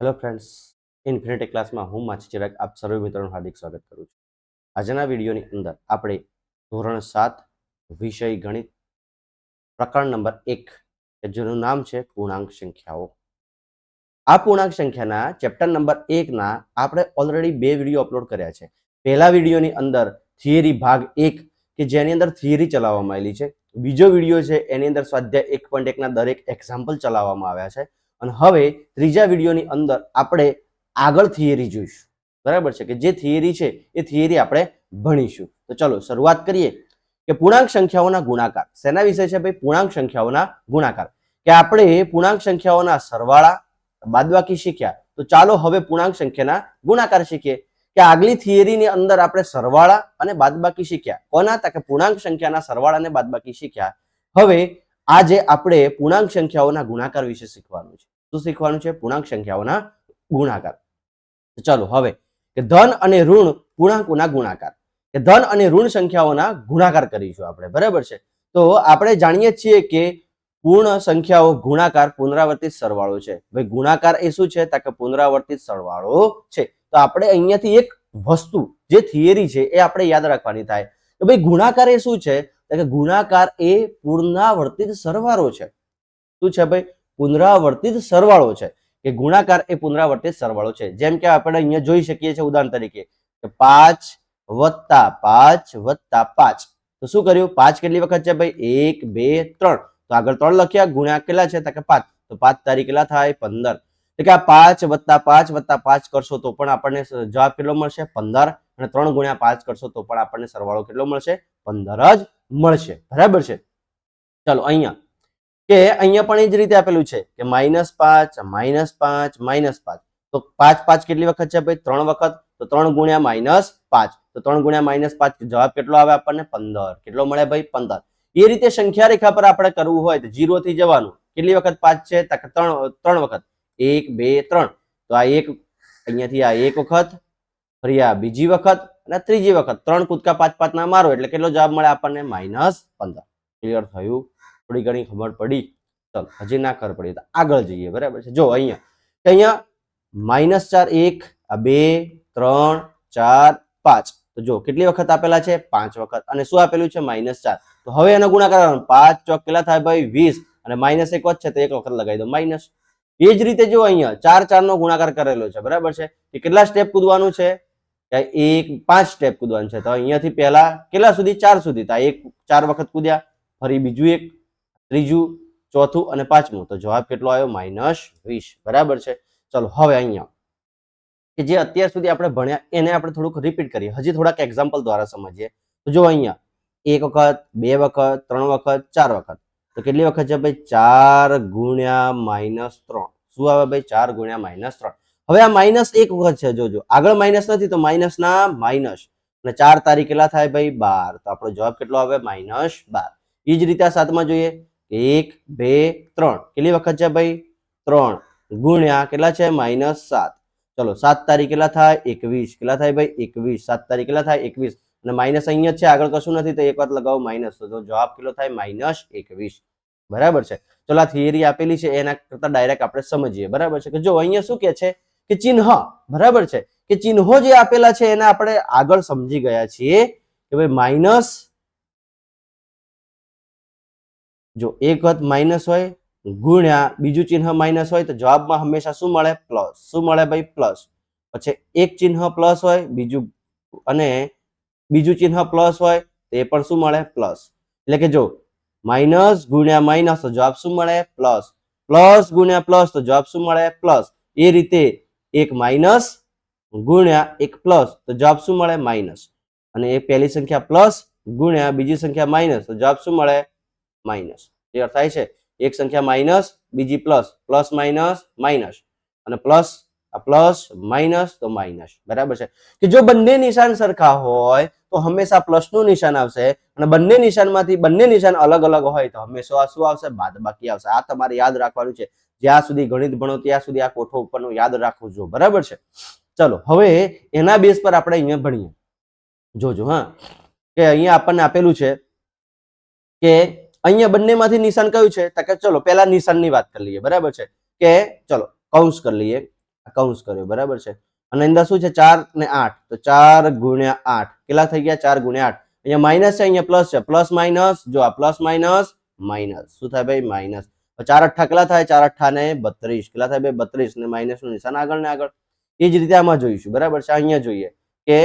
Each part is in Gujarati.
હેલો ફ્રેન્ડ્સ ઇન્ફિનિટી ક્લાસમાં હું માછી ચિરાગ, આપ સર્વે મિત્રોનું હાર્દિક સ્વાગત કરું છું. આજના વિડીયોની અંદર આપણે ધોરણ સાત વિષય ગણિત પ્રકરણ નંબર એક, કે જેનું નામ છે પૂર્ણાંક સંખ્યાઓ. આ પૂર્ણાંક સંખ્યાના ચેપ્ટર નંબર એકના આપણે ઓલરેડી બે વીડિયો અપલોડ કર્યા છે. પહેલા વિડીયોની અંદર થિયરી ભાગ એક, કે જેની અંદર થિયરી ચલાવવામાં આવેલી છે. બીજો વીડિયો છે, એની અંદર સ્વાધ્યાય એક પોઈન્ટ એકના દરેક એક્ઝામ્પલ ચલાવવામાં આવ્યા છે. અને હવે ત્રીજા વિડીયોની અંદર આપણે આગળ થિયરી જોઈશું. બરાબર છે કે જે થિયરી છે એ થિયરી આપણે ભણીશું. તો ચલો શરૂઆત કરીએ કે પૂર્ણાંક સંખ્યાઓના ગુણાકાર. શેના વિશે છે ભાઈ? પૂર્ણાંક સંખ્યાઓના ગુણાકાર. કે આપણે પૂર્ણાંક સંખ્યાઓના સરવાળા બાદબાકી શીખ્યા. તો ચાલો હવે પૂર્ણાંક સંખ્યાના ગુણાકાર શીખીએ. કે આગલી થિયરીની અંદર આપણે સરવાળા અને બાદબાકી શીખ્યા. કોના? હતા કે પૂર્ણાંક સંખ્યાના સરવાળા અને બાદબાકી શીખ્યા. હવે આજે આપણે પૂર્ણાંક સંખ્યાઓના ગુણાકાર વિશે શીખવાનું છે. શું શીખવાનું છે? પૂર્ણાંક સંખ્યાઓના ગુણાકાર. ચાલો હવે, કે ધન અને ઋણ પૂર્ણાંકોના ગુણાકાર. કે ધન અને ઋણ સંખ્યાઓના ગુણાકાર કરીશું આપણે, બરાબર છે? તો આપણે જાણીએ છીએ કે પૂર્ણ સંખ્યાઓ ગુણાકાર પુનરાવર્તિત સરવાળો છે. ભાઈ ગુણાકાર એ શું છે? તો કે પુનરાવર્તિત સરવાળો છે. તો આપણે અહીંયાથી એક વસ્તુ, જે થિયરી છે, એ આપણે યાદ રાખવાની થાય. તો ભાઈ ગુણાકાર એ શું છે? કે ગુણાકાર એ પુનરાવર્તિત સરવાળો છે. શું છે ભાઈ? પુનરાવર્તિત સરવાળો છે. કે ગુણાકાર એ પુનરાવર્તિત સરવાળો છે. જેમ કે આપણે અહીંયા જોઈ શકીએ છીએ ઉદાહરણ તરીકે, કે પાંચ વત્તા પાંચ વત્તા પાંચ. તો શું કર્યું? પાંચ કેટલી વખત છે ભાઈ? એક, બે, ત્રણ. તો આગળ ત્રણ લખ્યા, ગુણ્યા કેટલા છે? કે પાંચ. તો પાંચ તારીખ કેટલા થાય? પંદર. એટલે કે આ પાંચ વત્તા પાંચ વત્તા પાંચ કરશો તો પણ આપણને જવાબ કેટલો મળશે? પંદર. અને ત્રણ ગુણ્યા પાંચ કરશો તો પણ આપણને સરવાળો કેટલો મળશે? પંદર જ મળશે. બરાબર છે? ચાલો અહીંયા. કે અહીંયા પણ એ જ રીતે આપેલું છે કે માઇનસ પાંચ માઇનસ પાંચ માઇનસ પાંચ. તો પાંચ પાંચ કેટલી વખત છે ભાઈ? ત્રણ વખત? તો ત્રણ ગુણ્યા માઇનસ પાંચ. તો ત્રણ ગુણ્યા માઇનસ પાંચ જવાબ કેટલો આવે આપણને? પંદર. કેટલો મળે ભાઈ? પંદર. એ રીતે સંખ્યા રેખા પર આપણે કરવું હોય તો જીરો થી જવાનું. કેટલી વખત પાંચ છે? ત્રણ ત્રણ વખત. એક, બે, ત્રણ. તો આ એક, અહીંયાથી આ એક વખત, ફરી આ બીજી વખત. અને ત્રીજી વખત, ત્રણ કૂદકા પાંચ પાંચ ના મારો, એટલે કેટલો જવાબ મળે આપણને? માઇનસ પંદર. ક્લિયર થયું? થોડી ઘણી ખબર પડી. ચલો, હજી ના ખબર પડી તો આગળ જઈએ, બરાબર છે? જો, અહીંયા કે અહીંયા માઇનસ ચાર, એક, આ બે, ત્રણ, ચાર, પાંચ. તો જો, કેટલી વખત આપેલા છે? પાંચ વખત. અને શું આપેલું છે? માઇનસ ચાર. તો હવે એનો ગુણાકાર કરવાનો. પાંચ ચોક કેટલા થાય ભાઈ? વીસ. અને માઇનસ એક વચ્ચે, તો એક વખત લગાવી દો, માઇનસ. એ જ રીતે જો અહીંયા ચાર ચાર નો ગુણાકાર કરેલો છે, બરાબર છે? કે કેટલા સ્ટેપ કૂદવાનું છે? એક પાંચ સ્ટેપ કૂદવાનું છે. તો અહીંયાથી પહેલા કેટલા સુધી? ચાર સુધી. તો એક ચાર વખત કૂદ્યા, ફરી બીજું એક, ત્રીજું, ચોથું અને પાંચમું. તો જવાબ કેટલો આવ્યો? માઇનસ વીસ. બરાબર છે? ચલો, હવે અહીંયા. કે જે અત્યાર સુધી આપણે ભણ્યા, એને આપણે થોડુંક રિપીટ કરીએ. હજી થોડાક એક્ઝામ્પલ દ્વારા સમજીએ. તો જો અહીંયા, એક વખત, બે વખત, ત્રણ વખત, ચાર વખત. તો કેટલી વખત છે ભાઈ? ચાર ગુણ્યા માઇનસ ત્રણ. શું આવે ભાઈ? ચાર ગુણ્યા માઇનસ ત્રણ. હવે આ માઇનસ એક વખત છે, જોજો. આગળ માઇનસ નથી, તો માઇનસ ના માઇનસ. અને ચાર તારીખ કેટલા થાય ભાઈ? બાર. તો આપણો જવાબ કેટલો આવે? માઇનસ બાર. એ જ રીતે આ સાતમાં જોઈએ. એક, બે, ત્રણ. કેટલી વખત છે ભાઈ? ત્રણ. ગુણ્યા કેટલા છે? માઇનસ સાત. ચલો, સાત તારીખ કેટલા થાય? એકવીસ. કેટલા થાય ભાઈ? એકવીસ. સાત તારીખ કેટલા થાય? એકવીસ. અને માઇનસ અહીંયા છે, આગળ કશું નથી, તો એક વાત લગાવો માઇનસ. તો જવાબ કેટલો થાય? માઇનસ એકવીસ. બરાબર છે. ચલો, આ થિયરી આપેલી છે, એના કરતા ડાયરેક્ટ આપણે સમજીએ. બરાબર છે? કે જો અહીંયા શું કે છે? કે ચિહ્ન, બરાબર છે? કે ચિહ્નો જે આપેલા છે એને આપણે આગળ સમજી ગયા છીએ કે ભાઈ માઇનસ, જો એક વખત માઇનસ હોય, ગુણ્યા બીજું ચિહ્ન માઇનસ હોય તો જવાબમાં હંમેશા શું મળે? પ્લસ. શું મળે ભાઈ? પ્લસ. પછી એક ચિહ્ન પ્લસ હોય, બીજું અને બીજું ચિહ્ન પ્લસ હોય, તો એ પણ શું મળે? પ્લસ. એટલે કે જો માઇનસ ગુણ્યા માઇનસ તો જવાબ શું મળે? પ્લસ. પ્લસ ગુણ્યા પ્લસ તો જવાબ શું મળે? પ્લસ. એ રીતે એક માઇનસ ગુણ્યા એક પ્લસ, તો જવાબ શું મળે? માઇનસ. અને એ પહેલી સંખ્યા પ્લસ ગુણ્યા બીજી સંખ્યા માઇનસ, તો જવાબ શું મળે? માઇનસ. ક્લિયર થાય છે? એક સંખ્યા માઇનસ, બીજી પ્લસ. Plus minus minus. અને પ્લસ પ્લસ, માઇનસ, તો માઇનસ. બરાબર છે? કે જો બંને નિશાન સરખા હોય, તો હંમેશા પ્લસનું નિશાન આવશે અને બંને નિશાનમાંથી બંને નિશાન અલગ અલગ હોય, તો હંમેશા શું આવશે? બાદબાકી આવશે. આ તમારે યાદ રાખવાનું છે. જ્યાં સુધી ગણિત ભણો, ત્યાં સુધી આ કોઠો ઉપરનું યાદ રાખવું બરાબર છે? ચલો, હવે એના બેઝ પર આપણે અહીંયા ભણીએ. જોજો, હા. કે અહીંયા આપણને આપેલું છે કે અહીંયા બંનેમાંથી નિશાન કયું છે? તો કે ચલો, પહેલા નિશાનની વાત કરી લઈએ, બરાબર છે? કે ચલો, કૌંસ કરી લઈએ. કૌંસ કર્યો, બરાબર છે? અને અંદર શું છે? ચાર ને આઠ. તો ચાર ગુણ્યા આઠ. કેટલા થઈ ગયા? ચાર ગુણ્યા આઠ. અહીંયા માઇનસ છે, અહીંયા પ્લસ છે. પ્લસ માઇનસ જો આ પ્લસ માઇનસ માઇનસ શું થાય ભાઈ? માઇનસ ચાર અઠ્ઠા કેટલા થાય? ચાર અઠ્ઠા ને બત્રીસ. કેટલા થાય બે? બત્રીસ ને માઇનસનું નિશાન આગળ ને આગળ. એ જ રીતે આમાં જોઈશું. બરાબર છે? અહીંયા જોઈએ કે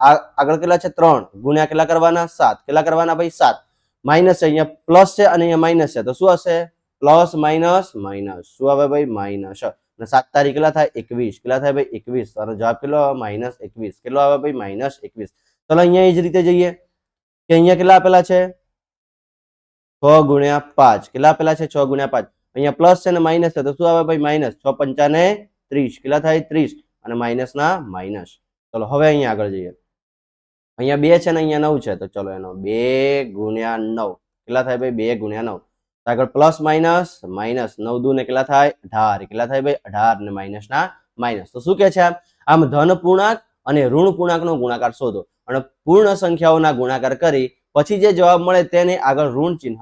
આગળ કેટલા છે? ત્રણ. ગુણ્યા કેટલા કરવાના? સાત. કેટલા કરવાના ભાઈ? સાત. માઇનસ છે, અહીંયા પ્લસ છે અને અહીંયા માઇનસ છે. તો શું હશે? પ્લસ માઇનસ માઇનસ શું આવે ભાઈ? માઇનસ અને સાત તારીખ કેટલા થાય? એકવીસ. કેટલા થાય ભાઈ? એકવીસ. અને જવાબ કેટલો આવે? માઇનસ એકવીસ. કેટલો આવે ભાઈ? માઇનસ એકવીસ. ચલો અહીંયા એ જ રીતે જઈએ કે અહીંયા કેટલા આપેલા છે? છ ગુણ્યા પાંચ. કેટલા આપેલા છે? છ ગુણ્યા પાંચ. અહીંયા પ્લસ છે ને માઇનસ છે. તો શું આવે ભાઈ? માઇનસ છ પંચાને ત્રીસ. કેટલા થાય? ત્રીસ. અને માઇનસ ના માઇનસ ચલો, હવે અહીંયા આગળ જઈએ. અહીંયા બે છે ને અહીંયા નવ છે. તો ચલો એનો બે ગુણ્યા નવ. કેટલા થાય ભાઈ? બે ગુણ્યા નવ. આગળ પ્લસ માઇનસ માઇનસ નવ દુ ને કેટલા થાય? અઢાર. કેટલા થાય ભાઈ? અઢાર ને માઇનસ ના માઇનસ તો શું કે છે? આમ આમ ધન પૂર્ણાંક અને ઋણ પૂર્ણાંકનો ગુણાકાર શોધો. અને પૂર્ણ સંખ્યાઓના ગુણાકાર કરી પછી જે જવાબ મળે તેને આગળ ઋણ ચિહ્ન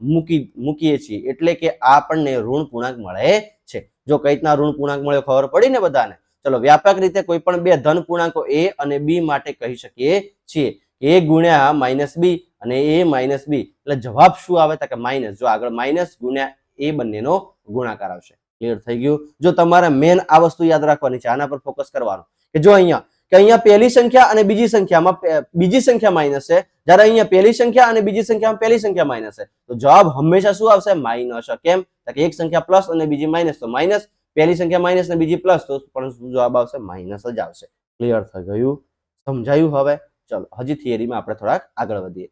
મૂકી, મૂકીએ છીએ. એટલે કે આપણને ઋણ પૂર્ણાંક મળે છે. જો કઈ રીતના ઋણ પૂર્ણાંક મળ્યો ખબર પડી ને બધાને? ચલો, વ્યાપક રીતે કોઈ પણ બે ધન પૂર્ણાંકો એ અને બી માટે કહી શકીએ છીએ. એ ગુણ્યા માઇનસ બી અને એ માઇનસ બી. એટલે જવાબ શું આવે? તો કે માઇનસ. જો આગળ માઇનસ ગુણ્યા એ બંનેનો ગુણાકાર આવશે. ક્લિયર થઈ ગયું? જો તમારે મેન આ વસ્તુ યાદ રાખવાની છે, આના પર ફોકસ કરવાનું. કે જો અહીંયા કે અહીંયા પહેલી સંખ્યા અને બીજી સંખ્યામાં બીજી સંખ્યા માઇનસ છે. જ્યારે અહીંયા પહેલી સંખ્યા અને બીજી સંખ્યામાં પહેલી સંખ્યા માઇનસ છે. તો જવાબ હંમેશા શું આવશે? માઇનસ કેમ? કે એક સંખ્યા પ્લસ અને બીજી માઇનસ તો માઇનસ પહેલી સંખ્યા માઇનસ ને બીજી પ્લસ તો પણ શું જવાબ આવશે? માઇનસ જ આવશે. ક્લિયર થઈ ગયું? સમજાયું હવે? ચલો, હજી થિયરીમાં આપણે થોડાક આગળ વધીએ.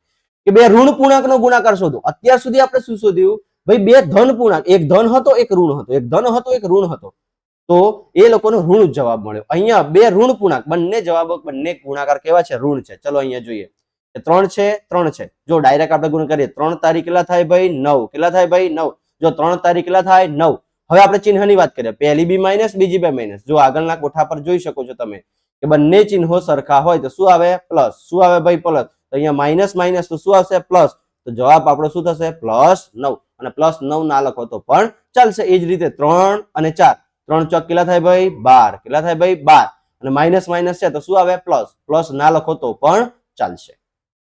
કે બે ઋણ પૂર્ણાંકનો ગુણાકાર શોધો. અત્યાર સુધી આપણે શું શોધ્યું? ભાઈ, બે ધન પૂર્ણાંક. એક ધન હતો, એક ઋણ હતો. એક ધન હતો, એક ઋણ હતો. તો એ લોકોનો ઋણ જવાબ મળ્યો. અહીંયા બે ઋણ પૂર્ણાંક, બંને જવાબો, બંને ગુણાકાર કેવા છે? ઋણ છે. ચલો અહીંયા જોઈએ. ત્રણ છે ત્રણ છે. જો ડાયરેક્ટ આપણે ગુણ કરીએ, ત્રણ તારીખ કેટલા થાય ભાઈ? નવ. કેટલા થાય ભાઈ? નવ. જો ત્રણ તારીખ કેટલા થાય? નવ. હવે આપણે ચિહ્નની વાત કરીએ. પહેલી બી માઇનસ બીજી બે માઇનસ જો આગળના કોઠા પર જોઈ શકો છો તમે કે બંને ચિહ્નો સરખા હોય, તો શું આવે? પ્લસ શું આવે ભાઈ પ્લસ તો અહીંયા માઇનસ માઇનસ તો શું આવશે? પ્લસ તો જવાબ આપણો શું થશે? પ્લસ નવ. અને પ્લસ નવ ના લખો તો પણ ચાલશે એ જ રીતે ત્રણ અને ચાર. ત્રણ ચોક કેટલા થાય ભાઈ? બાર. કેટલા થાય ભાઈ? બાર. અને માઇનસ માઇનસ છે તો શું આવે? પ્લસ પ્લસ ના લખો તો પણ ચાલશે.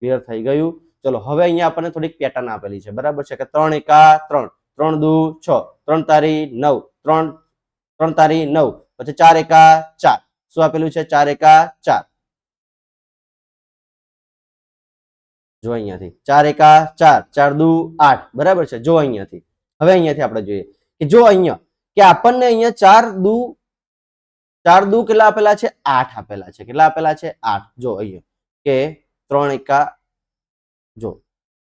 ક્લિયર થઈ ગયું? ચલો, હવે અહીંયા આપણને થોડીક પેટર્ન આપેલી છે. બરાબર છે કે ત્રણ એકા ત્રણ. ત્રણ દુ છ. ત્રણ તારી નવ. ત્રણ ત્રણ તારી નવ. પછી ચાર એકા ચાર. શું આપેલું છે? ચાર એકા ચાર. જો અહીંયાથી. ચાર એકા ચાર. ચાર દુ આઠ. બરાબર છે? જો અહીંયાથી. હવે અહીંયાથી આપણે જોઈએ. કે જો અહીંયા કે આપણને અહીંયા ચાર દુ ચાર દુ કેટલા આપેલા છે? આઠ આપેલા છે. કેટલા આપેલા છે? આઠ. જો અહીંયા, કે ત્રણ એકા, જો,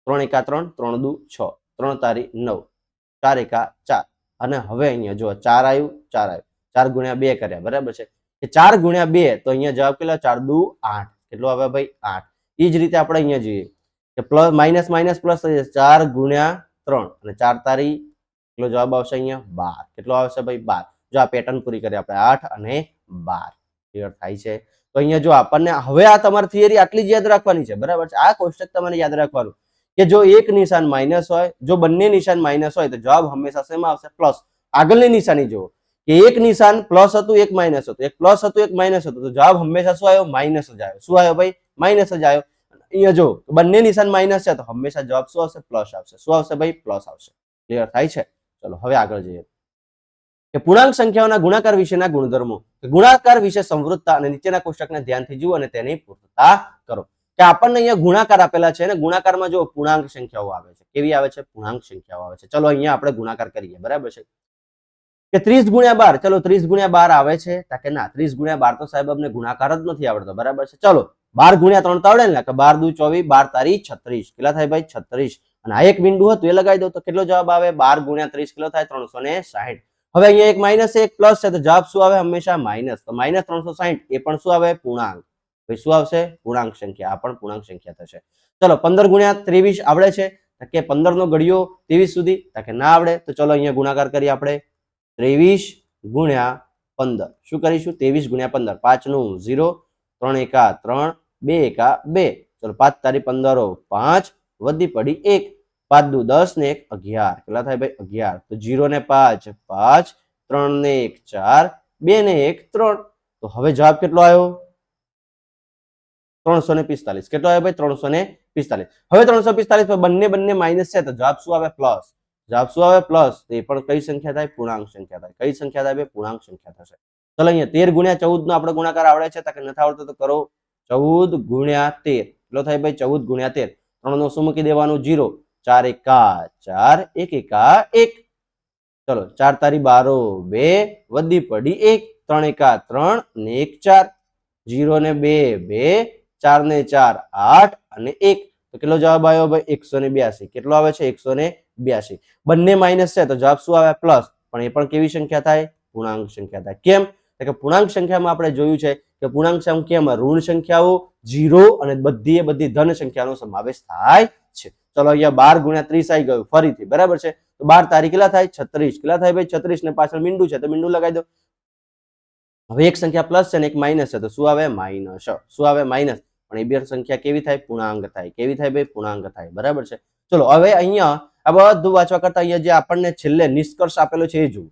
ત્રણ એકા ત્રણ ત્રણ દુ છ, ત્રણ તારી નવ, ચાર એકા ચાર. અને હવે અહીંયા જો ચાર આવ્યું ચાર આવ્યું ચાર ગુણ્યા બે કર્યા, બરાબર છે? કે ચાર ગુણ્યા બે, તો અહીંયા જવાબ કેટલા? ચાર દુ આઠ. કેટલો આવે ભાઈ? આઠ. એ જ રીતે આપણે અહીંયા જોઈએ કે પ્લસ, માઇનસ માઇનસ પ્લસ થઈ જશે. ચાર ગુણ્યા ત્રણ. અને ચાર તારી કેટલો જવાબ આવશે અહીંયા? બાર. કેટલો આવશે ભાઈ? બાર. જો આ પેટર્ન પૂરી કરી આપણે. આઠ અને બાર. ક્લિયર થાય છે? તો અહીંયા જો આપણને હવે આ તમારી થિયરી આટલી જ યાદ રાખવાની છે. બરાબર છે? આ કોષ્ટક તમારે યાદ રાખવાનું કે જો એક નિશાન માઇનસ હોય, જો બંને નિશાન માઇનસ હોય, તો જવાબ હંમેશા શેમાં આવશે? પ્લસ આગળની નિશાની જુઓ. કે એક નિશાન પ્લસ હતું, એક માઇનસ હતું. એક પ્લસ હતું, એક માઇનસ હતું. તો જવાબ હંમેશા શું આવ્યો? માઇનસ જ આવ્યો. શું આવ્યો ભાઈ? માઇનસ જ આવ્યો. અહીંયા જો બંને નિશાન માઇનસ છે, તો હંમેશા જવાબ શું આવશે? પ્લસ આવશે. શું આવશે ભાઈ? પ્લસ આવશે. ક્લિયર થાય છે? ચલો, હવે આગળ જઈએ. કે પૂર્ણાંક સંખ્યાઓના ગુણાકાર વિશેના ગુણધર્મો. ગુણાકાર વિશે સમૃદ્ધતા અને નીચેના કોષ્ટકને ધ્યાનથી જુઓ અને તેની પૂર્તતા કરો. કે આપણને અહીંયા ગુણાકાર આપેલા છે અને ગુણાકારમાં જો પૂર્ણાંક સંખ્યાઓ આવે છે, કેવી આવે છે? પૂર્ણાંક સંખ્યાઓ આવે છે. ચલો, અહીંયા આપણે ગુણાકાર કરીએ, બરાબર છે? કે ત્રીસ ગુણ્યા બાર, ચલો, ત્રીસ ગુણ્યા બાર આવે છે કે ના, ત્રીસ ગુણ્યા બાર તો સાહેબ અમને ગુણાકાર જ નથી આવડતો, બરાબર છે? ચલો, બાર ગુણ્યા ત્રણ તો આવડે ને કે બાર દુ ચોવીસ, બાર તારી છત્રીસ. કેટલા થાય ભાઈ? છત્રીસ. અને આ એક બિંદુ હતું, એ લગાવી દો તો કેટલો જવાબ આવે? બાર ગુણ્યા ત્રીસ કિલો થાય ત્રણસો ને સાહીઠ. હવે અહીંયા એક માઇનસ એક પ્લસ છે, તો જવાબ શું આવે? હંમેશા માઇનસ. તો માઇનસ ત્રણસો સાહીઠ, એ પણ શું આવે? પૂર્ણાંક. ભાઈ શું આવશે? પૂર્ણાંક સંખ્યા. આ પણ પૂર્ણાંક સંખ્યા થશે. ચલો, પંદર ગુણ્યા ત્રેવીસ આવડે છે કે પંદર નો ઘડિયો ત્રેવીસ સુધી કે ના આવડે, તો ચલો અહીંયા ગુણાકાર કરીએ આપણે. ત્રેવીસ ગુણ્યા પંદર. શું કરીશું? ત્રેવીસ ગુણ્યા પંદર. પાંચનું ઝીરો, ત્રણ એકા ત્રણ, બે એકા બે. ચલો, પાંચ તારી પંદરો પાંચ, વધી પડી એક. પાંચ દુ દસ ને એક અગિયાર. કેટલા થાય ભાઈ? અગિયાર. તો જીરો ને પાંચ પાંચ, ત્રણ ને એક, ચાર, બે ને એક, ત્રણ. તો હવે જવાબ કેટલો આવ્યો? ત્રણસો ને પિસ્તાલીસ. કેટલો આવ્યો ભાઈ? ત્રણસો ને પિસ્તાલીસ. હવે ત્રણસો પિસ્તાલીસ બંને બંને માઇનસ છે, તો જવાબ શું આવે? પ્લસ જવાબ શું આવે? પ્લસ તે પણ કઈ સંખ્યા થાય? પૂર્ણાંક સંખ્યા થાય. કઈ સંખ્યા થાય પૂર્ણાંક સંખ્યા થશે. ચલો અહીંયા તેર ગુણ્યા ચૌદ નો આપણે ગુણાકાર આવડે છે કે નથી આવડતો તો કરો. ચૌદ ગુણ્યા તેર. કેટલો થાય ભાઈ? ચૌદ ગુણ્યા તેર. ત્રણ નો શું મૂકી દેવાનું? જીરો. ચાર એકા ચાર, એક એકા એક. ચલો, ચાર તારી બારો, બે, વધી પડી એક, ત્રણ એકા ત્રણ ને એક ચાર. જીરો ને બે બે, ચાર ને ચાર, આઠ અને એક. તો કેટલો જવાબ આવ્યો ભાઈ? એકસો ને બ્યાસી. કેટલો આવે છે? એકસો ને બ્યાસી. બંને માઇનસ છે તો જવાબ શું આવે? પ્લસ પણ એ પણ કેવી સંખ્યા થાય? પૂર્ણાંક સંખ્યા થાય. કેમ? કે પૂર્ણાંક સંખ્યામાં આપણે જોયું છે કે પૂર્ણાંક સંખ્યામાં ઋણ સંખ્યાઓ, જીરો અને બધી બધી ધન સંખ્યાનો સમાવેશ થાય છે. ચલો અહીંયા બાર ગુણ્યા ત્રીસ આવી ગયું ફરીથી, બરાબર છે? તો બાર તારીખ કેટલા થાય? છત્રીસ. કેટલા થાય ભાઈ? છત્રીસ ને પાછળ મીંડું છે, તો મીંડું લગાવી દો. હવે એક સંખ્યા પ્લસ છે ને એક માઇનસ છે, તો શું આવે? માઇનસ શું આવે? માઇનસ પણ એ બે સંખ્યા કેવી થાય? પૂર્ણાંક થાય. કેવી થાય ભાઈ? પૂર્ણાંક થાય. બરાબર છે? ચલો, હવે અહીંયા આ બધું વાંચવા કરતા અહીંયા જે આપણને છેલ્લે નિષ્કર્ષ આપેલો છે એ જુઓ.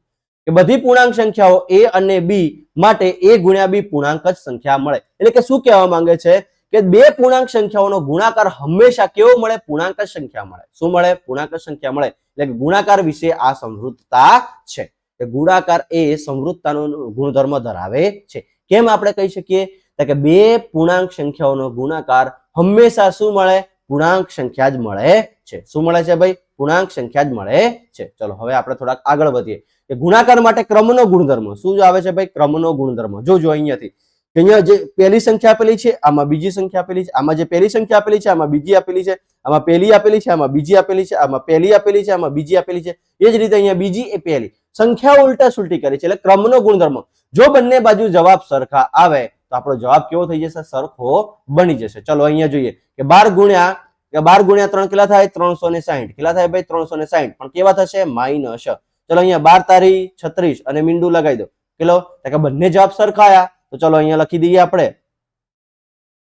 કે બધી પૂર્ણાંક સંખ્યાઓ એ અને બી માટે એ ગુણ્યા બી પૂર્ણાંક જ સંખ્યા મળે. એટલે કે શું કહેવા માંગે છે? કે બે પૂર્ણાંક સંખ્યાઓનો ગુણાકાર હંમેશા કેવો મળે? પૂર્ણાંક સંખ્યા મળે. શું મળે? પૂર્ણાંક સંખ્યા મળે. એટલે ગુણાકાર વિશે આ સમૃદ્ધતા છે. કે ગુણાકાર એ સમૃદ્ધતાનો ગુણધર્મ ધરાવે છે. કેમ આપણે કહી શકીએ? તો કે બે પૂર્ણાંક સંખ્યાઓનો ગુણાકાર હંમેશા શું મળે? પૂર્ણાંક સંખ્યા જ મળે છે. શું મળે છે ભાઈ? પૂર્ણાંક સંખ્યા જ મળે છે. ચલો, હવે આપણે થોડાક આગળ વધીએ. કે ગુણાકાર માટે ક્રમનો ગુણધર્મ. શું આવે છે ભાઈ? ક્રમનો ગુણધર્મ. જોજો અહીંયાથી. અહીંયા જે પહેલી સંખ્યા આપેલી છે, આમાં બીજી સંખ્યા આપેલી છે, આમાં જે પહેલી સંખ્યા આપેલી છે, આમાં બીજી આપેલી છે, આમાં પહેલી આપેલી છે, આમાં બીજી આપેલી છે, આમાં પહેલી આપેલી છે, આમાં બીજી આપેલી છે. એ જ રીતે અહીંયા બીજી એ પહેલી. સંખ્યા ઉલટા સુલટી કરી છે, એટલે ક્રમનો ગુણધર્મ. જો બંને બાજુ જવાબ સરખા આવે, તો આપણો જવાબ કેવો થઈ જશે? સરખો બની જશે. ચલો અહીંયા જોઈએ કે બાર ગુણ્યા, કે બાર ગુણ્યા ત્રણ કેટલા થાય? ત્રણસો ને સાહીઠ કેટલા થાય ભાઈ? ત્રણસો ને સાહીઠ પણ કેવા થશે? માઇનસ ચલો અહીંયા બાર તારી છત્રીસ અને મીંડું લગાવી દો. કેટલો? કે બંને જવાબ સરખાયા તો ચલો અહીંયા લખી દઈએ આપણે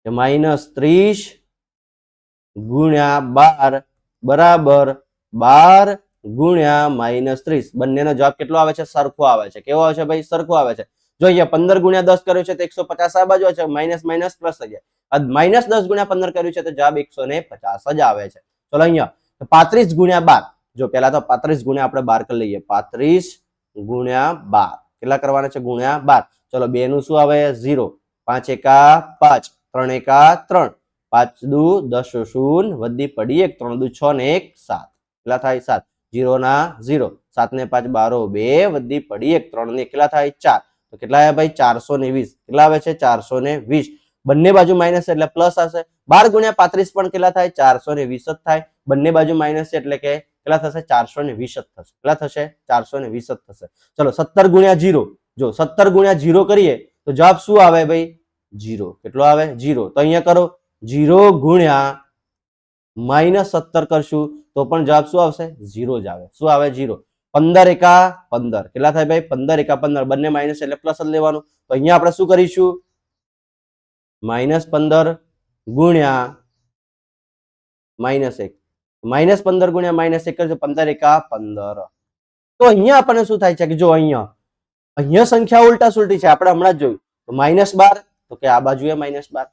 કે માઇનસ ત્રીસ ગુણ્યા બાર બરાબર બાર ગુણ્યા માઇનસ ત્રીસ. બંનેનો જવાબ કેટલો આવે છે? સરખો આવે છે. કેવો આવે છે ભાઈ? સરખો આવે છે. જો અહીંયા પંદર ગુણ્યા દસ કર્યું છે તો એકસો પચાસ આ બાજુ છે. માઇનસ માઇનસ પ્લસ થઈ જાય માઇનસ દસ ગુણ્યા પંદર કર્યું છે તો જવાબ એકસો ને પચાસ જ આવે છે. ચલો અહીંયા પાંત્રીસ ગુણ્યા બાર. જો પેલા તો પાંત્રીસ ગુણ્યા આપણે બાર કરી લઈએ. પાંત્રીસ ગુણ્યા બાર. કેટલા કરવાના છે? ગુણ્યા બાર. ચલો બે નું શું આવે? ઝીરો. પાંચ એકા પાંચ. ત્રણ એકા ત્રણ. પાંચ દુ દસ શૂન. વધી પડી એક. ત્રણ દુ છ ને એક સાત. કેટલા થાય? સાત. ઝીરો ના ઝીરો. સાત ને પાંચ બારો બે. વધી પડી એક. ત્રણ ને કેટલા થાય? ચાર. તો કેટલા આવ્યા ભાઈ? ચારસો ને વીસ. કેટલા આવે છે? ચારસો ને વીસ. બંને બાજુ માઇનસ એટલે પ્લસ આવશે બાર ગુણ્યા પાંત્રીસ પણ કેટલા થાય? ચારસો ને વીસ જ થાય. બંને બાજુ માઇનસ એટલે કે કેટલા થશે? ચારસો ને વીસ જ થશે. કેટલા થશે? ચારસો ને વીસ જ થશે. ચલો, સત્તર ગુણ્યા જીરો જો સત્તર ગુણ્યા જીરો કરીએ, તો જવાબ શું આવે ભાઈ? જીરો કેટલો આવે? જીરો તો અહીંયા કરો. જીરો ગુણ્યા માઇનસ સત્તર કરશું, તો પણ જવાબ શું આવશે? જીરો જ આવે. શું આવે? જીરો પંદર એકા પંદર. કેટલા થાય ભાઈ? પંદર એકા પંદર. બંને માઇનસ એટલે પ્લસ જ લેવાનું. તો અહીંયા આપણે શું કરીશું? માઇનસ પંદર ગુણ્યા માઇનસ એક. માઇનસ પંદર ગુણ્યા માઇનસ એક કરજો પંદર એકા પંદર. તો અહીંયા આપણને શું થાય છે? કે જો અહીંયા અહીંયા સંખ્યા ઉલટા સુલટી છે, આપણે હમણાં જ જોયું. તો માઇનસ બાર, તો કે આ બાજુ માઇનસ બાર.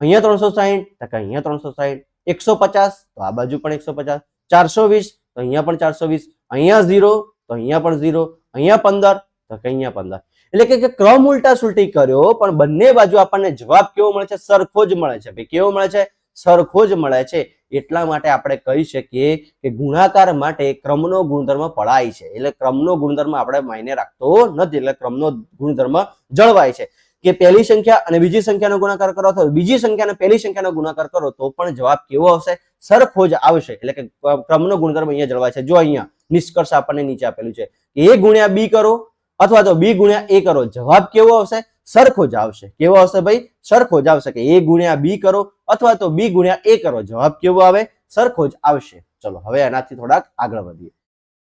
અહીંયા ત્રણસો સાહીઠ, તો કે અહીંયા ત્રણસો સાહીઠ. એકસો પચાસ, તો આ બાજુ પણ એકસો પચાસ. ચારસો વીસ, તો અહીંયા પણ ચારસો વીસ. અહીંયા ઝીરો તો અહીંયા પણ ઝીરો અહીંયા પંદર, તો કે અહીંયા પંદર. એટલે કે ક્રમ ઉલટા સુલટી કર્યો, પણ બંને બાજુ આપણને જવાબ કેવો મળે છે? સરખો જ મળે છે. ભાઈ, કેવો મળે છે? સરખો જ મળે છે. એટલા માટે આપણે કહી શકીએ કે ગુણાકાર માટે ક્રમનો ગુણધર્મ પડાય છે. એટલે ક્રમનો ગુણધર્મ આપણે માયને રાખતો નથી. એટલે ક્રમનો ગુણધર્મ જળવાય છે. કે પહેલી સંખ્યા અને બીજી સંખ્યાનો ગુણાકાર કરો તો બીજી સંખ્યાને પહેલી સંખ્યાનો ગુણાકાર કરો તો પણ જવાબ કેવો આવશે? સરખો જ આવશે. એટલે કે ક્રમનો ગુણધર્મ અહીંયા જળવાય છે. જો અહીંયા નિષ્કર્ષ આપણને નીચે આપેલું છે એ ગુણ્યા બી કરો અથવા તો બી ગુણ્યા એ કરો, જવાબ કેવો આવશે? સરખો જ આવશે. કેવો આવશે ભાઈ? સરખો જ આવશે કે એ ગુણ્યા બી કરો અથવા તો બી ગુણ્યા એ કરો. જવાબ કેવો આવે? સરખો જ આવશે. ચલો, હવે એનાથી થોડાક આગળ વધીએ.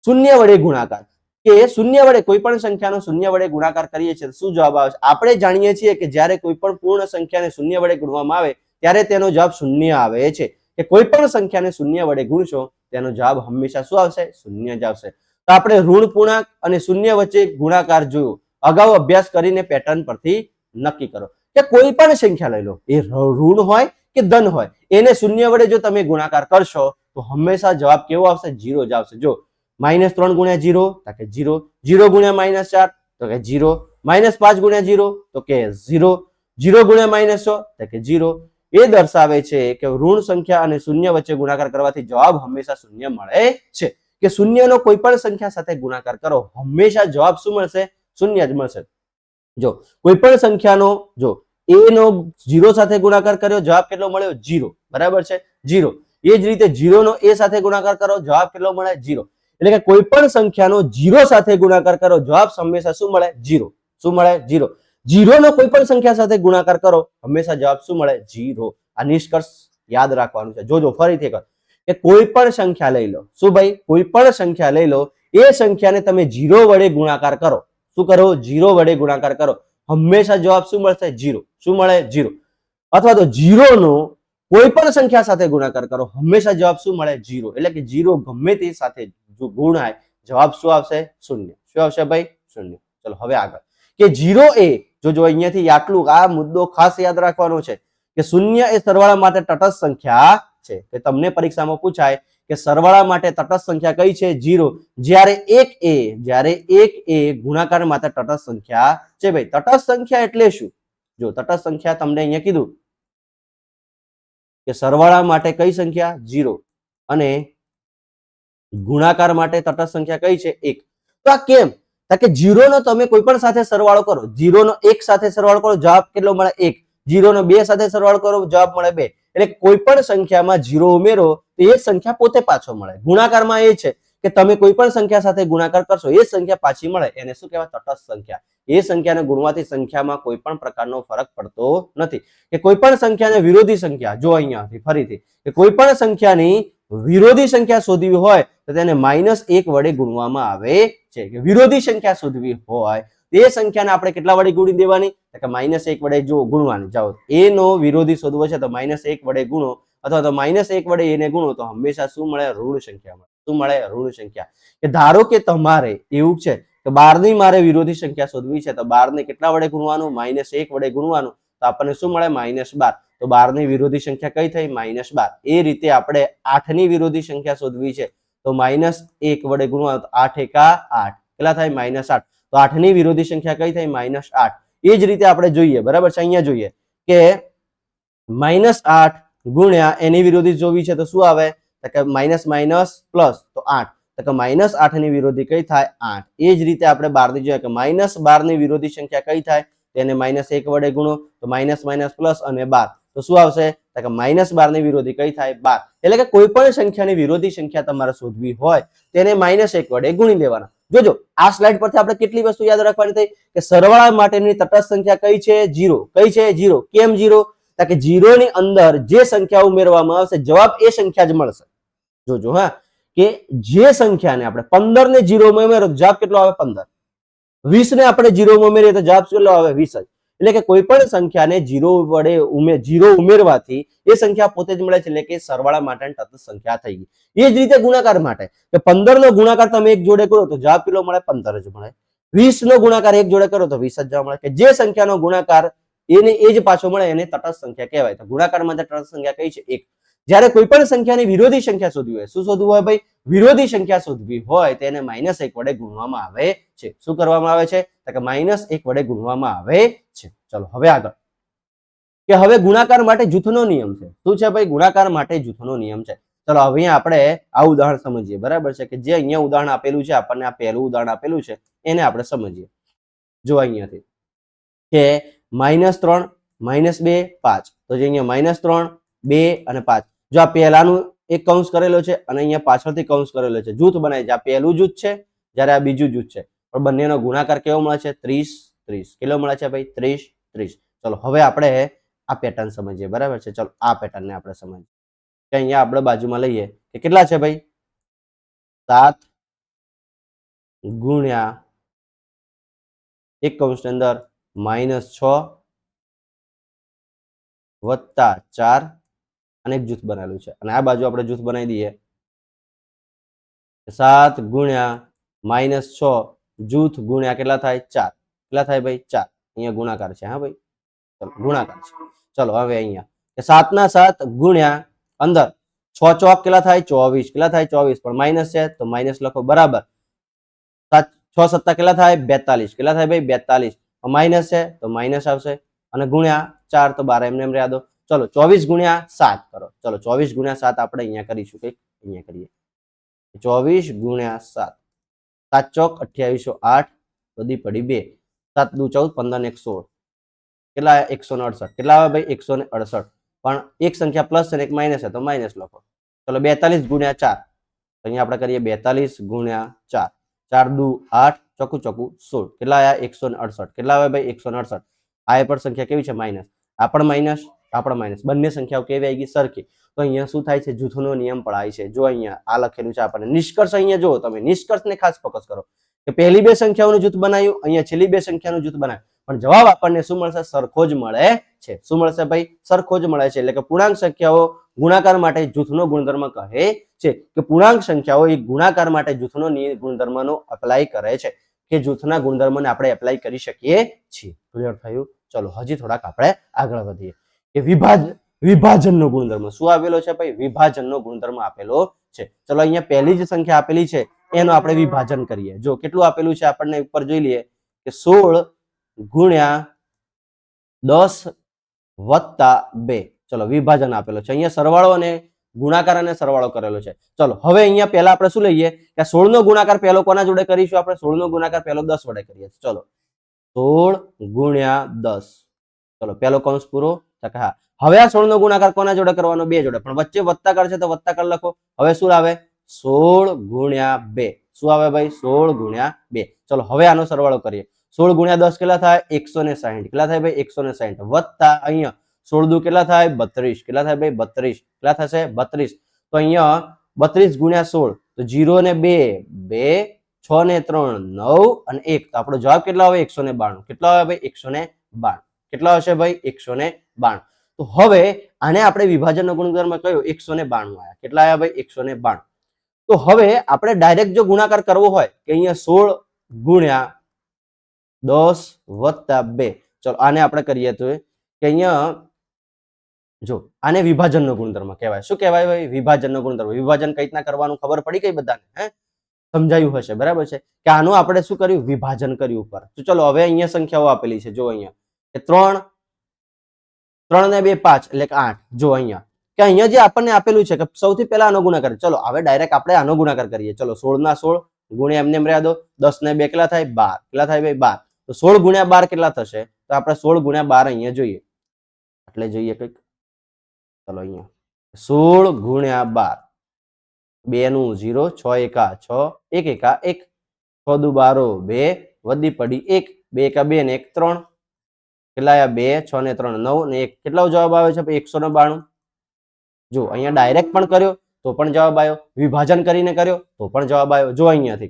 શૂન્ય વડે ગુણાકાર. કે શૂન્ય વડે કોઈ પણ સંખ્યાનો શૂન્ય વડે ગુણાકાર કરીએ છીએ શું જવાબ આવે? છે આપણે જાણીએ છીએ કે જ્યારે કોઈ પણ પૂર્ણ સંખ્યાને શૂન્ય વડે ગુણવામાં આવે, ત્યારે તેનો જવાબ શૂન્ય આવે છે. કે કોઈ પણ સંખ્યાને શૂન્ય વડે ગુણશો, તેનો જવાબ હંમેશા શું આવશે? શૂન્ય જ આવશે. તો આપણે ઋણ પૂર્ણાંક અને શૂન્ય વચ્ચે ગુણાકાર જોયો. અગાઉ અભ્યાસ કરીને પેટર્ન પરથી નક્કી કરો. કે કોઈ પણ સંખ્યા લઈ લો. એ ઋણ હોય કે ધન હોય, એને શૂન્ય વડે જો તમે ગુણાકાર કરશો, તો હંમેશા જવાબ કેવો આવશે? જીરો જ આવશે. જો માઇનસ ત્રણ ગુણ્યા જીરો, તો કે જીરો. જીરો ગુણ્યા માઇનસ ચાર, તો કે જીરો. માઇનસ પાંચ ગુણ્યા જીરો, તો કે ઝીરો જીરો ગુણ્યા માઇનસ છ, તો કે જીરો. એ દર્શાવે છે કે ઋણ સંખ્યા અને શૂન્ય વચ્ચે ગુણાકાર કરવાથી જવાબ હંમેશા શૂન્ય મળે છે. કે શૂન્યનો કોઈ પણ સંખ્યા સાથે ગુણાકાર કરો, હંમેશા જવાબ શું મળશે? શૂન્ય જ મળશે. જો કોઈ પણ સંખ્યાનો, જો એ નો જીરો સાથે ગુણાકાર કર્યો, જવાબ કેટલો મળ્યો? જીરો બરાબર છે? જીરો એ જ રીતે જીરો નો એ સાથે ગુણાકાર કરો, જવાબ કેટલો મળે? જીરો એટલે કે કોઈ પણ સંખ્યાનો જીરો સાથે ગુણાકાર કરો, જવાબ હંમેશા શું મળે? જીરો શું મળે? જીરો જીરો નો કોઈ પણ સંખ્યા સાથે ગુણાકાર કરો, હંમેશા જવાબ શું મળે? જીરો આ નિષ્કર્ષ યાદ રાખવાનું છે. જોજો, ફરીથી કર કે કોઈ પણ સંખ્યા લઈ લો. શું ભાઈ? કોઈ પણ સંખ્યા લઈ લો. એ સંખ્યાને તમે જીરો વડે ગુણાકાર કરો. શું કરો? જીરો વડે ગુણાકાર કરો. હંમેશા જવાબ શું મળશે? જીરો શું મળે? જીરો અથવા તો જીરોનો કોઈ પણ સંખ્યા સાથે ગુણાકાર કરો. હંમેશા જવાબ શું મળે? જીરો એટલે કે જીરો ગમે તે સાથે જો ગુણાય જવાબ શું આવશે? શૂન્ય. શું આવશે ભાઈ? શૂન્ય. ચલો, હવે આગળ. કે જીરો એ, જો જો અહીંયાથી આટલું આ મુદ્દો ખાસ યાદ રાખવાનો છે, કે શૂન્ય એ સરવાળા માટે તટસ્થ સંખ્યા છે. કે તમને પરીક્ષામાં પૂછાય કે સરવાળા માટે તટસ્થ સંખ્યા કઈ છે? જીરો જ્યારે એક એ, જ્યારે એક એ ગુણાકાર માટે તટસ્થ સંખ્યા છે ભાઈ. તટસ્થ સંખ્યા એટલે શું? જો તટસ્થ સંખ્યા તમને અહીંયા કીધું કે સરવાળા માટે કઈ સંખ્યા? જીરો અને ગુણાકાર માટે તટસ્થ સંખ્યા કઈ છે? એક. તો આ કેમ? કે જીરો નો તમે કોઈ પણ સાથે સરવાળો કરો. જીરો નો એક સાથે સરવાળો કરો, જવાબ કેટલો મળે? એક. જીરો નો બે સાથે સરવાળો કરો, જવાબ મળે બે. એટલે કોઈ પણ સંખ્યામાં જીરો ઉમેરો, તો એ સંખ્યા પોતે પાછો મળે. ગુણાકારમાં એ છે કે તમે કોઈ પણ સંખ્યા સાથે ગુણાકાર કરશો, એ સંખ્યા પાછી મળે. એને શું કહેવાય? તટસ્થ સંખ્યા. એ સંખ્યાને ગુણવાથી સંખ્યામાં કોઈ પણ પ્રકારનો ફરક પડતો નથી. કે કોઈ પણ સંખ્યાને વિરોધી સંખ્યા, જો અહીંયાથી ફરીથી, કે કોઈ પણ સંખ્યાની વિરોધી સંખ્યા શોધવી હોય, તો તેને માઇનસ એક વડે ગુણવામાં આવે છે. કે વિરોધી સંખ્યા શોધવી હોય તે સંખ્યાને આપણે કેટલા વડે ગુણી દેવાની? કે માઇનસ એક વડે જો ગુણવાની. જાઓ. એ નો વિરોધી શોધવો છે, તો માઇનસ એક વડે ગુણો, અથવા તો માઇનસ એક વડે એને ગુણો, તો હંમેશા શું મળે? ઋણ સંખ્યા શું મળે? ઋણ સંખ્યા. કે ધારો કે તમારે, એવું છે, કે બારની મારે વિરોધી સંખ્યા શોધવી છે, તો બારને કેટલા વડે ગુણવાનું? માઇનસ એક વડે ગુણવાનું. તો આપણને શું મળે? માઇનસ બાર. તો બારની વિરોધી સંખ્યા કઈ થઈ? માઇનસ બાર. એ રીતે આપણે આઠની વિરોધી સંખ્યા શોધવી છે, તો માઇનસ એક વડે ગુણવાનું આઠ એકા આઠ. કેટલા થાય? માઇનસ આઠ. તો આઠની વિરોધી સંખ્યા કઈ થઈ? માઇનસ આઠ. એ જ રીતે આપણે જોઈએ, બરાબર છે? અહીંયા જોઈએ કે માઇનસ આઠ ગુણ્યા એની વિરોધી જોવી છે તો શું આવે? તો કે માઇનસ માઇનસ પ્લસ તો આઠ. તો કે માઇનસ આઠની વિરોધી કઈ થાય? આઠ. એ જ રીતે આપણે બારની જોઈએ કે માઇનસ બારની વિરોધી સંખ્યા કઈ થાય? તેને માઇનસ એક વડે ગુણો, તો માઇનસ માઇનસ પ્લસ અને બાર. તો શું આવશે? તો કે માઇનસ બારની વિરોધી કઈ થાય? બાર. એટલે કે કોઈ પણ સંખ્યાની વિરોધી સંખ્યા તમારે શોધવી હોય તેને માઇનસ એક વડે ગુણી લેવાના. જોજો, આ સ્લાઇડ પરથી આપણે કેટલી વસ્તુ યાદ રાખવાની થઈ? કે સરવાળા માટેની તટસ્થ સંખ્યા કઈ છે? જીરો કઈ છે? જીરો કેમ જીરો કે જીરો ની અંદર જે સંખ્યા ઉમેરવામાં આવશે, જવાબ એ સંખ્યા જ મળશે. જોજો, હા. કે જે સંખ્યાને આપણે પંદર ને જીરો માં ઉમેરો જવાબ કેટલો આવે? પંદર. વીસ ને આપણે જીરો માં ઉમેરીએ, તો જવાબ કેટલો આવે? વીસ જ. એટલે કે કોઈ પણ સંખ્યાને જીરો વડે ઉમે, જીરો ઉમેરવાથી એ સંખ્યા પોતે જ મળે છે. એટલે કે સરવાળા માટેની તત્વ સંખ્યા થઈ ગઈ. એ જ રીતે ગુણાકાર માટે. કે પંદર નો ગુણાકાર તમે એક જોડે કરો તો જવાબ કેટલો મળે? પંદર જ મળે. વીસ નો ગુણાકાર એક જોડે કરો તો વીસ જ જવાબ મળે. કે જે સંખ્યાનો ગુણાકાર એને એ જ પાછો મળે, એને તટસ્થ સંખ્યા કહેવાય. તો ગુણાકાર માટે તટસ્થ સંખ્યા કઈ છે? એક. જ્યારે કોઈ પણ સંખ્યાની વિરોધી સંખ્યા શોધવી હોય, શું શોધવું હોય ભાઈ? વિરોધી સંખ્યા શોધવી હોય, તો એને માઇનસ એક વડે ગુણવામાં આવે છે. શું કરવામાં આવે છે? તો કે માઇનસ એક વડે ગુણવામાં આવે ચલો, હવે આગળ. કે હવે ગુણાકાર માટે જૂથનો નિયમ છે. શું છે ભાઈ? ગુણાકાર માટે જૂથનો નિયમ છે. ચલો, હવે આપણે આ ઉદાહરણ સમજીએ. બરાબર છે કે જે અહીંયા ઉદાહરણ આપેલું છે, આપણને આ પહેલું ઉદાહરણ આપેલું છે, એને આપણે સમજીએ. જો અહીંયાથી. કે માઇનસ ત્રણ માઇનસ બે, પાંચ. તો જે અહીંયા માઇનસ ત્રણ, બે અને પાંચ. જો આ પહેલાનું એક કૌંસ કરેલો છે અને અહીંયા પાછળથી કૌંસ કરેલો છે. જૂથ બનાય છે. આ પહેલું જૂથ છે, જ્યારે આ બીજું જૂથ છે. પણ બંનેનો ગુણાકાર કેવો મળે છે? ત્રીસ ત્રીસ. કેટલો મળે છે ભાઈ? ત્રીસ. ત્રીસ. ચલો, હવે આપણે આ પેટર્ન સમજીએ. બરાબર છે? ચલો, આ પેટર્નને આપણે સમજીએ. કે અહીંયા આપણે બાજુમાં લઈએ કે કેટલા છે ભાઈ? સાત ગુણ્યા એક કૌંસની અંદર માઇનસ છ વત્તા ચાર અને એક જૂથ બનાવેલું છે. અને આ બાજુ આપણે જૂથ બનાવી દઈએ. સાત ગુણ્યા માઇનસ છ જૂથ ગુણ્યા કેટલા થાય? ચાર. કેટલા થાય ભાઈ? ચાર. અહીંયા ગુણાકાર છે, હા ભાઈ? ચલો, ગુણાકાર છે. ચલો, હવે અહીંયા. કે સાતના સાત ગુણ્યા અંદર છ ચોક કેટલા થાય? ચોવીસ. કેટલા થાય? ચોવીસ. પણ માઇનસ છે, તો માઇનસ લખો બરાબર. સાત, છ સત્તા કેટલા થાય? બેતાલીસ. કેટલા થાય ભાઈ? બેતાલીસ. માઇનસ છે, તો માઇનસ આવશે. અને ગુણ્યા ચાર, તો બાર, એમને એમ રહ્યા દો. ચલો, ચોવીસ ગુણ્યા સાત કરો. ચલો, ચોવીસ ગુણ્યા સાત આપણે અહીંયા કરીશું કંઈક. અહીંયા કરીએ. ચોવીસ ગુણ્યા સાત. સાત ચોક અઠ્યાવીસો આઠ. બધી પડી બે. સાત દુ ચૌદ, પંદર એક સોળ. કેટલા? એકસો ને અડસઠ. કેટલા આવે ભાઈ? એકસો ને અડસઠ. પણ એક સંખ્યા પ્લસ છે ને એક માઇનસ છે, તો માઇનસ લખો. ચલો બેતાલીસ ગુણ્યા ચાર. તો અહીંયા આપણે કરીએ બેતાલીસ ગુણ્યા ચાર. ચાર દુ આઠ, ચોકું ચોકુ સોળ. કેટલા આવ્યા એકસો ને અડસઠ. કેટલા આવે ભાઈ? એકસો ને અડસઠ. આ પણ સંખ્યા કેવી છે? માઇનસ. આ પણ માઇનસ, આ પણ માઇનસ. બંને સંખ્યાઓ કેવી આવી ગઈ? સરખી. તો અહીંયા શું થાય છે? જૂથોનો નિયમ પડાય છે. જો અહીંયા આ લખેલું છે, આપણને નિષ્કર્ષ અહીંયા જો તમે. નિષ્કર્ષને ખાસ ફોકસ કરો. કે પહેલી બે સંખ્યાઓનું જૂથ બનાવ્યું, અહીંયા છેલ્લી બે સંખ્યાનું જૂથ બનાવ્યું. પણ જવાબ આપણને શું મળશે? સરખો જ મળે છે. શું મળશે ભાઈ? સરખો જ મળે છે. એટલે કે પૂર્ણાંક સંખ્યાઓ ગુણાકાર માટે જૂથનો ગુણધર્મ કહે છે કે પૂર્ણાંક સંખ્યાઓ એ ગુણાકાર માટે જૂથનો ગુણધર્મનો અપ્લાય કરે છે કે જૂથના ગુણધર્મને આપણે એપ્લાય કરી શકીએ છીએ. ક્લિયર થયું? ચલો, હજી થોડાક આપણે આગળ વધીએ. કે વિભાજ વિભાજનનો ગુણધર્મ. શું આપેલો છે ભાઈ? વિભાજનનો ગુણધર્મ આપેલો છે. ચલો અહીંયા પહેલી જે સંખ્યા આપેલી છે, એનું આપણે વિભાજન કરીએ. જો કેટલું આપેલું છે આપણને ઉપર જોઈ લઈએ કે સોળ ગુણ્યા દસ વત્તા બે. ચલો, વિભાજન આપેલો છે. અહીંયા સરવાળો અને ગુણાકાર અને સરવાળો કરેલો છે. ચલો, હવે અહીંયા પહેલા આપણે શું લઈએ કે સોળ નો ગુણાકાર પહેલો કોના જોડે કરીશું આપણે? સોળ નો ગુણાકાર પહેલો દસ વડે કરીએ. ચલો, સોળ ગુણ્યા દસ. ચલો, પહેલો કૌંસ પૂરો હા. હવે આ સોળ નો ગુણાકાર કોના જોડે કરવાનો? બે જોડે. પણ વચ્ચે વત્તાકાર છે તો વત્તાકાર લખો. હવે શું આવે? સોળ ગુણ્યા બે. શું આવે ભાઈ? સોળ ગુણ્યા બે. ચલો, હવે આનો સરવાળો કરીએ. સોળ ગુણ્યા દસ કેટલા થાય? એકસો ને સાહીઠ. કેટલા થાય ભાઈ? એકસો ને સાહીઠ. વત્તા અહીંયા સોળ દુ કેટલા થાય? બત્રીસ. કેટલા થાય ભાઈ? બત્રીસ. કેટલા થશે? બત્રીસ. તો અહીંયા બત્રીસ ગુણ્યા સોળ. તો જીરો ને બે બે, છ ને ત્રણ, નવ અને એક. તો આપણો જવાબ કેટલા આવે? એકસો ને બાણું. કેટલા આવે ભાઈ? એકસો ને બાણું. કેટલા હશે ભાઈ? એકસો ને બાણું. તો હવે આને આપણે વિભાજનનો ગુણધર્મ કયો? એકસો ને બાણું આવ્યા કેટલા આવ્યા ભાઈ? એકસો ને બાણું. તો હવે આપણે ડાયરેક્ટ જો ગુણાકાર કરવો હોય કે અહીંયા સોળ ગુણ્યા દસ વત્તા બે. ચલો, આને આપણે કરીએ તો કે અહીંયા જો, આને વિભાજનનો ગુણધર્મ કહેવાય. શું કહેવાય ભાઈ? વિભાજનનો ગુણધર્મ. વિભાજન કઈ રીતના કરવાનું ખબર પડી ગઈ બધાને? હે? સમજાયું હશે. બરાબર છે? કે આનું આપણે શું કર્યું? વિભાજન કર્યું ઉપર. તો ચલો, હવે અહીંયા સંખ્યાઓ આપેલી છે. જો અહીંયા કે ત્રણ ત્રણ ને બે પાંચ, એટલે કે આઠ. જો અહીંયા. કે અહીંયા જે આપણને આપેલું છે કે સૌથી પહેલા આનો ગુણાકાર. ચલો, હવે ડાયરેક્ટ આપણે આનો ગુણાકાર કરીએ. ચલો, સોળ ના સોળ ગુણ્યા એમને એમ રહ્યા દો. દસ ને બે કેટલા થાય? બાર. કેટલા થાય ભાઈ? બાર. તો સોળ ગુણ્યા બાર કેટલા થશે? તો આપણે સોળ ગુણ્યા બાર અહીંયા જોઈએ. એટલે જોઈએ કંઈક. ચલો અહીંયા. સોળ ગુણ્યા બાર. બે નું ઝીરો, છ એકા, છ, એક એકા, એક. છ દુ બારો, બે. વધી પડી એક. બે એકા, બે ને એક, ત્રણ. કેટલા આયા બે, છ ને ત્રણ, નવ ને એક. કેટલો જવાબ આવે છે? એકસો ને બાણું. જો અહીંયા ડાયરેક્ટ પણ કર્યો, તો પણ જવાબ આવ્યો. વિભાજન કરીને કર્યો, તો પણ જવાબ આવ્યો. જો અહીંયાથી.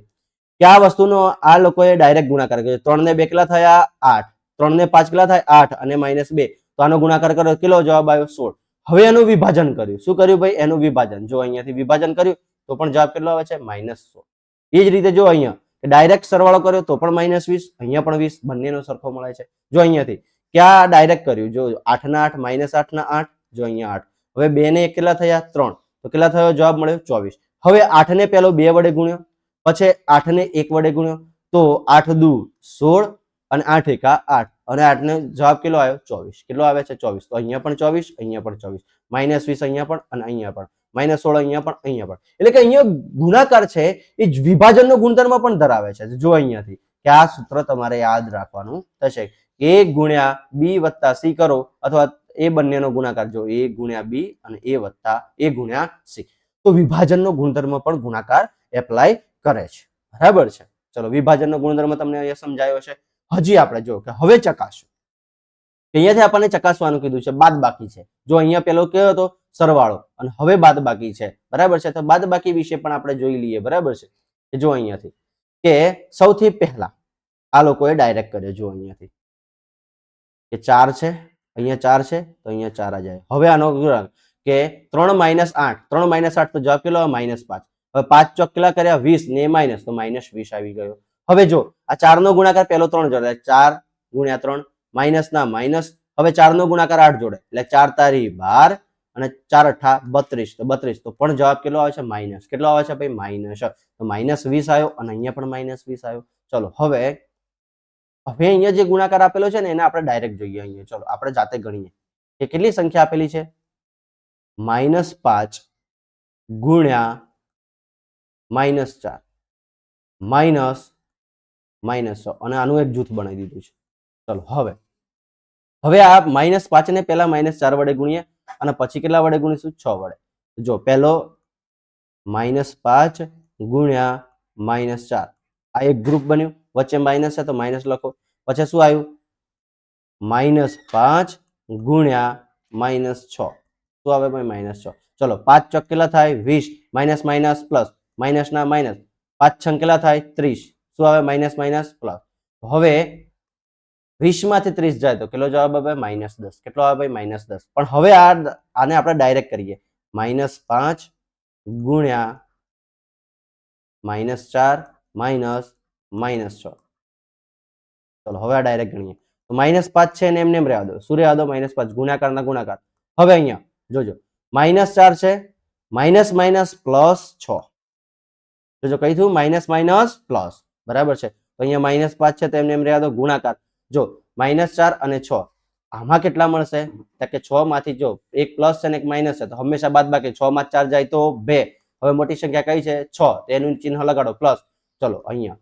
કે આ વસ્તુનો આ લોકોએ ડાયરેક્ટ ગુણાકાર કર્યો? ત્રણ ને બે કેટલા થયા? આઠ. ત્રણ ને પાંચ કેટલા થાય? આઠ અને માઇનસ બે. તો આનો ગુણાકાર કર્યો. કેટલો જવાબ આવ્યો? સોળ. હવે એનું વિભાજન કર્યું. શું કર્યું ભાઈ? એનું વિભાજન. જો અહીંયાથી વિભાજન કર્યું, તો પણ જવાબ કેટલો આવે છે? માઇનસ સોળ. એ જ રીતે જો અહીંયા. ડાયરેક્ટ સરવાળો કર્યો, તો પણ માઇનસ વીસ. અહીંયા પણ વીસ. બંનેનો સરખો મળે છે. જો અહીંયાથી. ક્યાં ડાયરેક્ટ કર્યું? જો આઠ ના આઠ માઇનસ આઠ ના આઠ, જો અહીંયા આઠ. હવે બે ને એક કેટલા થયા? ત્રણ. તો કેટલા થયો? જવાબ મળ્યો ચોવીસ. હવે આઠ ને પેલો બે વડે ગુણ્યો. પછી આઠ ને એક વડે ગુણ્યો. તો આઠ દુ સોળ અને આઠ એકા આઠ. અને આઠ ને જવાબ કેટલો આવ્યો? ચોવીસ. કેટલો આવે છે? ચોવીસ. તો અહીંયા પણ ચોવીસ, અહીંયા પણ ચોવીસ. માઇનસ વીસ અહીંયા પણ અને અહીંયા પણ. માઇનસ સોળ અહીંયા પણ અહીંયા પણ. એટલે કે અહીંયા ગુણાકાર છે, એ વિભાજનનો ગુણધર્મ પણ ધરાવે છે. જો અહીંયાથી. કે આ સૂત્ર તમારે યાદ રાખવાનું થશે. એ ગુણ્યા બી વત્તા સી કરો અથવા એ બંનેનો ગુણાકાર જો એ ગુણ્યા બી અને એ વત્તા એ ગુણ્યા સી. તો વિભાજનનો ગુણધર્મ પણ ગુણાકાર એપ્લાય કરે છે. બરાબર છે? ચલો, વિભાજનનો ગુણધર્મ તમને અહીંયા સમજાયો છે. હજી આપણે જો કે હવે ચકાસો. અહીંયાથી આપણને ચકાસવાનું કીધું છે બાદ બાકી છે. જો અહીંયા પેલો કયો હતો? સરવાળો. અને હવે બાદ બાકી છે. બરાબર છે? તો બાદ બાકી વિશે પણ આપણે જોઈ લઈએ. બરાબર છે? જો અહીંયાથી. કે સૌથી પહેલા આ લોકોએ ડાયરેક્ટ કર્યો, જો અહીંયાથી. કે ચાર છે? અહીંયા ચાર છે? તો અહીંયા ચાર આ જાય. હવે આનો ગુણાકાર કે ત્રણ માઇનસ આઠ. ત્રણ માઇનસ આઠ તો જવાબ કેટલો માઇનસ પાંચ. હવે પાંચ ચોક કેટલા કર્યા? વીસ ને માઇનસ. તો માઇનસ વીસ આવી ગયો. હવે જો, આ ચાર નો ગુણાકાર પેલો ત્રણ જોડે. ચાર ગુણ્યા ત્રણ માઇનસ ના માઇનસ. હવે ચાર નો ગુણાકાર આઠ જોડે. એટલે ચાર તારી બાર અને ચાર અઠા બત્રીસ. તો બત્રીસ. તો પણ જવાબ કેટલો આવે છે? માઇનસ. કેટલો આવે છે ભાઈ? માઇનસ. તો માઇનસ વીસ આવ્યો અને અહીંયા પણ માઇનસ વીસ આવ્યો. ચલો, હવે હવે અહીંયા જે ગુણાકાર આપેલો છે ને, એને આપણે ડાયરેક્ટ જોઈએ અહીંયા. ચલો, આપણે જાતે ગણીએ. કે કેટલી સંખ્યા આપેલી છે? માઇનસ પાંચ ગુણ્યા માઇનસ ચાર. માઇનસ માઇનસ છ. અને આનું એક જૂથ બનાવી દીધું છે. ચલો, હવે. હવે આ માઇનસ પાંચ ને પહેલા માઇનસ ચાર વડે ગુણીએ અને પછી કેટલા વડે ગુણીશું? છ વડે. જો, પહેલો માઇનસ પાંચ ગુણ્યા માઇનસ ચાર. આ એક ગ્રુપ બન્યું. વચ્ચે માઇનસ છે તો માઇનસ લખો. પછી શું આવ્યું? માઇનસ પાંચ ગુણ્યા માઇનસ છ. શું આવે ભાઈ? માઇનસ છ. ચલો, પાંચ ચોક કેટલા થાય? વીસ. માઇનસ માઇનસ પ્લસ માઇનસ ના માઇનસ પાંચ છ કેટલા થાય? ત્રીસ. શું આવે? માઇનસ માઇનસ પ્લસ હવે વીસમાંથી ત્રીસ જાય તો કેટલો જવાબ આવે માઇનસ દસ. કેટલો આવે ભાઈ? માઇનસ દસ. પણ હવે આ, આને આપણે ડાયરેક્ટ કરીએ. માઇનસ પાંચ ગુણ્યા માઇનસ ચાર માઇનસ માઇનસ છ. ચલો, હવે આ ડાયરેક્ટ ગણીએ. તો માઇનસ પાંચ છે ને એમને એમ રહેવા દો. શું રહેવા દો માઇનસ પાંચ, ગુણાકારના ગુણાકાર. હવે અહીંયા, જોજો. માઇનસ ચાર છે માઇનસ માઇનસ પ્લસ છ. જોજો, કઈ થયું? Minus minus plus. બરાબર છે. અહીંયા માઇનસ પાંચ છે તો એમને એમ રહ્યા દો, ગુણાકાર. જો માઇનસ ચાર અને છ. આમાં કેટલા મળશે? કે છ માંથી જો, એક પ્લસ છે ને એક માઇનસ છે, તો હંમેશા બાદ બાકી છ માં ચાર જાય તો બે. હવે મોટી સંખ્યા કઈ છે? છ. એનું ચિહ્ન લગાડો, પ્લસ. ચલો, અહીંયા.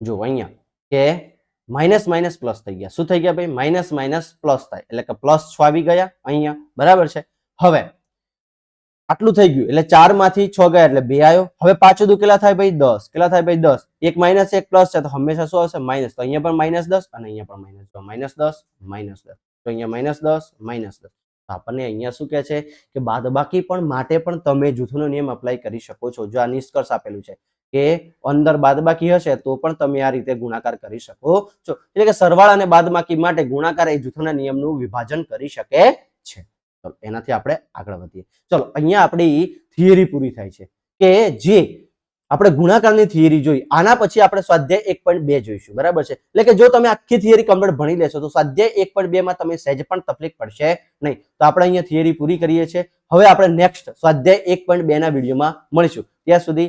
જો અહીંયા કે માઇનસ માઇનસ પ્લસ થઈ ગયા. શું થઈ ગયા ભાઈ? માઇનસ માઇનસ પ્લસ થાય. એટલે કે પ્લસ છ આવી ગયા અહીંયા. બરાબર છે? હવે આટલું થઈ ગયું. એટલે ચારમાંથી છ ગયા એટલે બે આવ્યો હવે પાછું કેટલા થાય ભાઈ? દસ. કેટલા થાય ભાઈ? દસ. એક માઇનસ એક પ્લસ છે તો હંમેશા શું આવશે? માઇનસ. તો અહીંયા પણ માઇનસ દસ અને અહીંયા પણ માઇનસ માઇનસ દસ માઇનસ દસ. તો અહીંયા માઇનસ દસ માઇનસ દસ. આપણને અહીંયા શું કહે છે? કે બાદબાકી પણ માટે પણ તમે જૂથનો નિયમ અપ્લાય કરી શકો છો. જો આ નિષ્કર્ષ આપેલું છે. કે અંદર બાદબાકી હશે તો પણ તમે આ રીતે ગુણાકાર કરી શકો છો. એટલે કે સરવાળા અને બાદબાકી માટે ગુણાકાર એ જૂથના નિયમનું વિભાજન કરી શકે છે. ચલો એનાથી આપણે આગળ વધીએ. ચલો, અહીંયા આપણી થિયરી પૂરી થાય છે કે જે આપણે ગુણાકારની થિયરી જોઈ, આના પછી આપણે સ્વાધ્યાય એક પોઈન્ટ બે જોઈશું, બરાબર છે? એટલે કે જો તમે આખી થિયરી કમ્પ્લીટ ભણી લેશો, તો સ્વાધ્યાય એક પોઈન્ટ બે માં તમે સહેજ પણ તકલીફ પડશે નહીં. તો આપણે અહીંયા થિયરી પૂરી કરીએ છીએ. હવે આપણે નેક્સ્ટ સ્વાધ્યાય એક પોઈન્ટ બે ના વિડીયોમાં મળીશું. ત્યાં સુધી